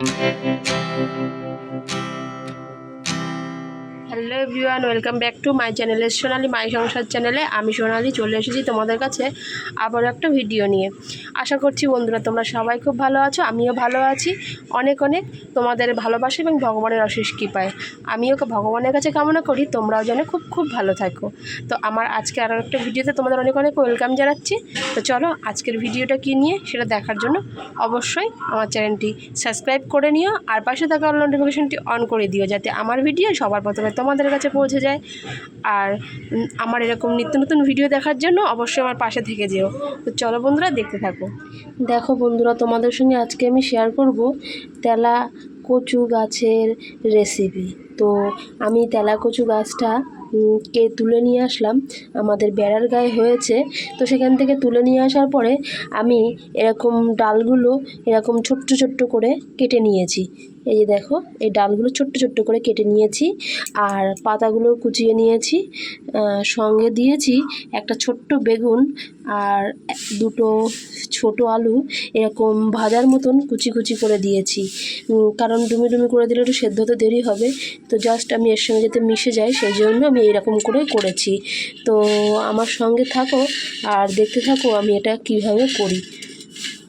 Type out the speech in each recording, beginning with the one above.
Müzik hello everyone, welcome back to my চ্যানেলের সোনালি মাই সংসার চ্যানেলে আমি সোনালি চলে এসেছি তোমাদের কাছে আবার একটা ভিডিও নিয়ে। আশা করছি বন্ধুরা তোমরা সবাই খুব ভালো আছো, আমিও ভালো আছি। অনেক অনেক তোমাদের ভালোবাসা এবং ভগবানের অশেষ কৃপায়। আমিও ভগবানের কাছে কামনা করি, তোমরাও যেন খুব খুব ভালো থাকো। তো আমার আজকে আরও একটা ভিডিওতে তোমাদের অনেক অনেক ওয়েলকাম জানাচ্ছি। তো চলো আজকের ভিডিওটা কী নিয়ে সেটা দেখার জন্য অবশ্যই আমার চ্যানেলটি সাবস্ক্রাইব করে নিও আর পাশে থাকা নোটিফিকেশনটি অন করে দিও, যাতে আমার ভিডিও সবার প্রথমে তোমাদের কাছে পৌঁছে যায়। আর আমার এরকম নিত্য নতুন ভিডিও দেখার জন্য অবশ্যই আমার পাশে থেকে যেও। তো চলো বন্ধুরা, দেখতে থাকো। দেখো বন্ধুরা, তোমাদের সঙ্গে আজকে আমি শেয়ার করব তেলা কচু গাছের রেসিপি তো আমি তেলা কচু গাছটা কে তুলে নিয়ে আসলাম, আমাদের বেড়ার গায়ে হয়েছে। তো সেখান থেকে তুলে নিয়ে আসার পরে আমি এরকম ডালগুলো এরকম ছোট্ট ছোট্ট করে কেটে নিয়েছি। এই যে দেখো, এই ডালগুলো ছোট্ট ছোট্ট করে কেটে নিয়েছি আর পাতাগুলো কুচিয়ে নিয়েছি। সঙ্গে দিয়েছি একটা ছোট্ট বেগুন আর দুটো ছোট আলু, এরকম ভাজার মতন কুচি কুচি করে দিয়েছি। কারণ ডুমি ডুমি করে দিলে একটু সেদ্ধ হতে দেরি হবে। তো জাস্ট আমি এর সঙ্গে যাতে মিশে যাই সেই জন্য আমি এরকম করে করেছি। তো আমার সঙ্গে থাকো আর দেখতে থাকো আমি এটা কীভাবে করি।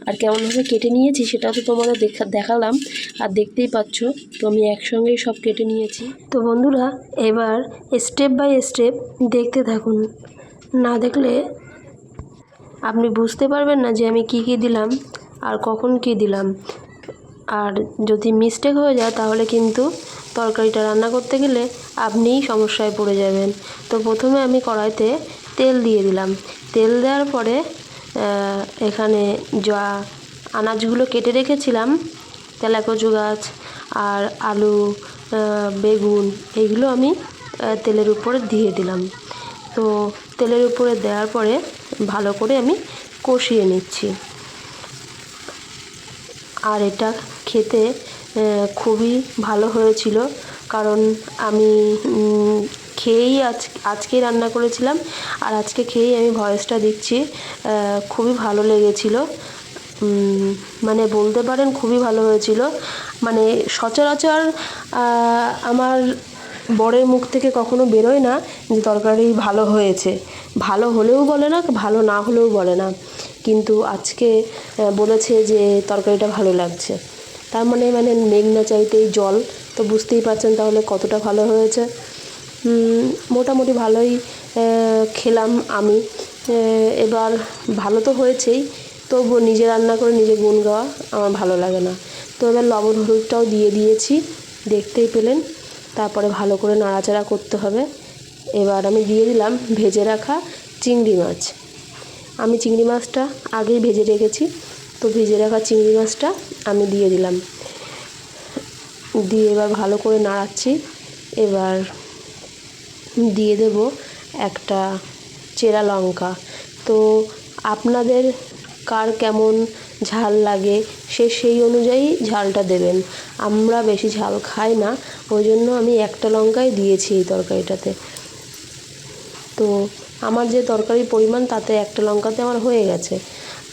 আর কেমনভাবে কেটে নিয়েছি সেটা তো তোমাদের দেখা, দেখালাম। আর দেখতেই পাচ্ছ, তো আমি একসঙ্গেই সব কেটে নিয়েছি। তো বন্ধুরা, এবার স্টেপ বাই স্টেপ দেখতে থাকুন। না দেখলে আপনি বুঝতে পারবেন না যে আমি কি কি দিলাম আর কখন কি দিলাম। আর যদি মিস্টেক হয়ে যায়, তাহলে কিন্তু তরকারিটা রান্না করতে গেলে আপনিই সমস্যায় পড়ে যাবেন। তো প্রথমে আমি কড়াইতে তেল দিয়ে দিলাম। তেল দেওয়ার পরে এখানে যা আনাজগুলো কেটে রেখেছিলাম, তেলাকচু গাছ আর আলু বেগুন এগুলো আমি তেলের উপরে দিয়ে দিলাম। তো তেলের উপরে দেওয়ার পরে ভালো করে আমি কষিয়ে নিচ্ছি। আর এটা খেতে খুবই ভালো হয়েছিল কারণ আমি খেয়েই আজ আজকেই রান্না করেছিলাম। আর আজকে খেয়েই আমি ভয়েসটা দিচ্ছি খুবই ভালো লেগেছিল। মানে বলতে পারেন খুবই ভালো হয়েছিল। মানে সচরাচর আমার বরের মুখ থেকে কখনো বেরোয় না যে তরকারি ভালো হয়েছে। ভালো হলেও বলে না, ভালো না হলেও বলে না। কিন্তু আজকে বলেছে যে তরকারিটা ভালো লাগছে। তার মানে মানে মেঘ না চাইতেই জল। তো বুঝতেই পারছেন তাহলে কতটা ভালো হয়েছে। মোটামুটি ভালোই খেলাম আমি। এবার ভালো তো হয়েছেই, তবুও নিজে রান্না করে নিজে গুণ গাওয়া আমার ভালো লাগে না। তো এবার লবণ হলুদটাও দিয়ে দিয়েছি, দেখতেই পেলেন। তারপরে ভালো করে নাড়াচাড়া করতে হবে। এবার আমি দিয়ে দিলাম ভেজে রাখা চিংড়ি মাছ। আমি চিংড়ি মাছটা আগেই ভেজে রেখেছি, তো ভেজে রাখা চিংড়ি মাছটা আমি দিয়ে দিলাম। দিয়ে এবার ভালো করে নাড়াচ্ছি। এবার দিয়ে দেব একটা চেরা লঙ্কা। তো আপনাদের কার কেমন ঝাল লাগে সে সেই অনুযায়ী ঝালটা দেবেন। আমরা বেশি ঝাল খাই না, ওই জন্য আমি একটা লঙ্কাই দিয়েছি এই তরকারিটাতে। তো আমার যে তরকারির পরিমাণ, তাতে একটা লঙ্কাতে আমার হয়ে গেছে।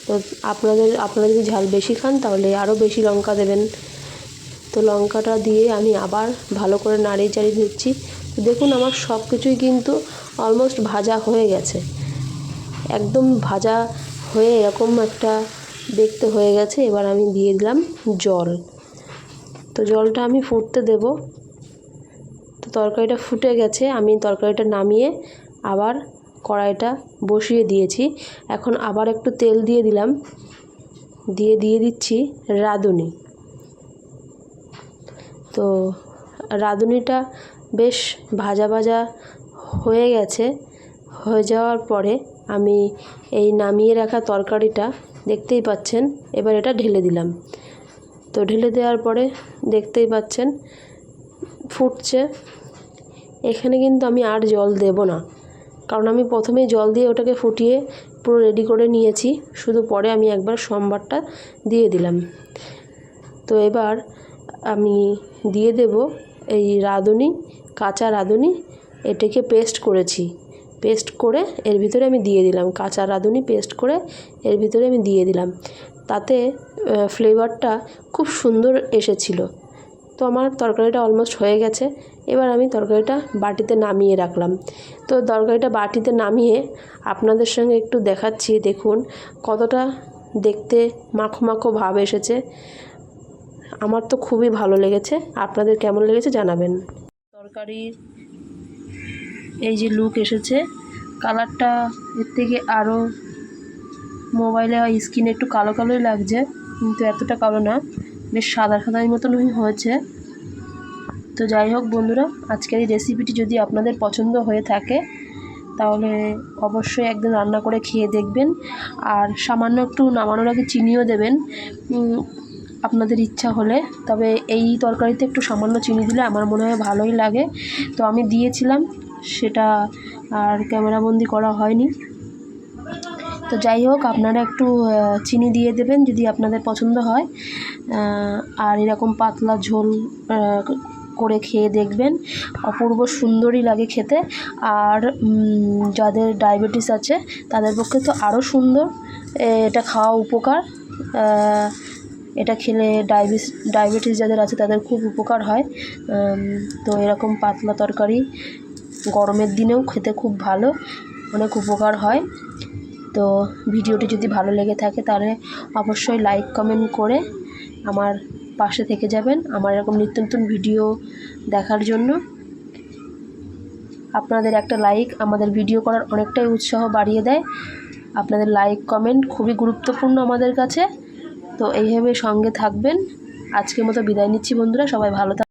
তো আপনাদের, আপনারা যদি ঝাল বেশি খান, তাহলে আরও বেশি লঙ্কা দেবেন। তো লঙ্কাটা দিয়ে আমি আবার ভালো করে নাড়িয়ে চাড়িয়ে দিচ্ছি দেখুন আমার সব কিছুই কিন্তু অলমোস্ট ভাজা হয়ে গেছে। একদম ভাজা হয়ে এরকম একটা দেখতে হয়ে গেছে। এবার আমি দিয়ে দিলাম জল। তো জলটা আমি ফুটতে দেব। তো তরকারিটা ফুটে গেছে। আমি তরকারিটা নামিয়ে আবার কড়াইটা বসিয়ে দিয়েছি। এখন আবার একটু তেল দিয়ে দিলাম। দিয়ে দিয়ে দিচ্ছি রাঁধুনি। তো রাঁধুনিটা বেশ ভাজা ভাজা হয়ে গেছে। হয়ে যাওয়ার পরে আমি এই নামিয়ে রাখা তরকারিটা দেখতেই পাচ্ছেন, এবার এটা ঢেলে দিলাম। তো ঢেলে দেওয়ার পরে দেখতেই পাচ্ছেন, ফুটছে। এখানে কিন্তু আমি আর জল দেব না, কারণ আমি প্রথমেই জল দিয়ে ওটাকে ফুটিয়ে পুরো রেডি করে নিয়েছি। শুধু পরে আমি একবার সোমবারটা দিয়ে দিলাম। তো এবার আমি দিয়ে দেব এই রাঁধুনি, কাঁচা রাঁধুনি, এটাকে পেস্ট করেছি। পেস্ট করে এর ভিতরে আমি দিয়ে দিলাম। কাঁচা রাঁধুনি পেস্ট করে এর ভিতরে আমি দিয়ে দিলাম। তাতে ফ্লেভারটা খুব সুন্দর এসেছিল। তো আমার তরকারিটা অলমোস্ট হয়ে গেছে। এবার আমি তরকারিটা বাটিতে নামিয়ে রাখলাম। তো তরকারিটা বাটিতে নামিয়ে আপনাদের সঙ্গে একটু দেখাচ্ছি। দেখুন কতটা দেখতে মাখো মাখো ভাব এসেছে। আমার তো খুবই ভালো লেগেছে। আপনাদের কেমন লেগেছে জানাবেন। তরকারির এই যে লুক এসেছে। কালারটা এর থেকে আরও মোবাইলে স্কিনে একটু কালো কালোই লাগছে, কিন্তু এতটা কালো না। বেশ সাদা সাদার মতনই হয়েছে। তো যাই হোক বন্ধুরা, আজকের এই রেসিপিটি যদি আপনাদের পছন্দ হয়ে থাকে, তাহলে অবশ্যই একদিন রান্না করে খেয়ে দেখবেন। আর সামান্য একটু নামানোর আগে চিনিও দেবেন। আপনাদের ইচ্ছা হলে, তবে এই তরকারিতে একটু সামান্য চিনি দিলে আমার মনে হয় ভালোই লাগে। তো আমি দিয়েছিলাম, সেটা আর ক্যামেরাবন্দি করা হয়নি। তো যাই হোক, আপনারা একটু চিনি দিয়ে দেবেন যদি আপনাদের পছন্দ হয়। আর এরকম পাতলা ঝোল করে খেয়ে দেখবেন। অপূর্ব সুন্দরই লাগে খেতে। আর যাদের ডায়াবেটিস আছে, তাদের পক্ষে তো আরও সুন্দর। এটা খাওয়া উপকার। এটা খেলে ডায়াবিস ডায়াবেটিস যাদের আছে তাদের খুব উপকার হয়। তো এরকম পাতলা তরকারি গরমের দিনেও খেতে খুব ভালো, অনেক উপকার হয়। তো ভিডিওটি যদি ভালো লেগে থাকে তাহলে অবশ্যই লাইক কমেন্ট করে আমার পাশে থেকে যাবেন আমার এরকম নিত্য নতুন ভিডিও দেখার জন্য। আপনাদের একটা লাইক আমাদের ভিডিও করার অনেকটাই উৎসাহ বাড়িয়ে দেয়। আপনাদের লাইক কমেন্ট খুবই গুরুত্বপূর্ণ আমাদের কাছে। তো এইভাবে সঙ্গে থাকবেন। আজকের মতো বিদায় নিচ্ছি বন্ধুরা সবাই ভালো থাক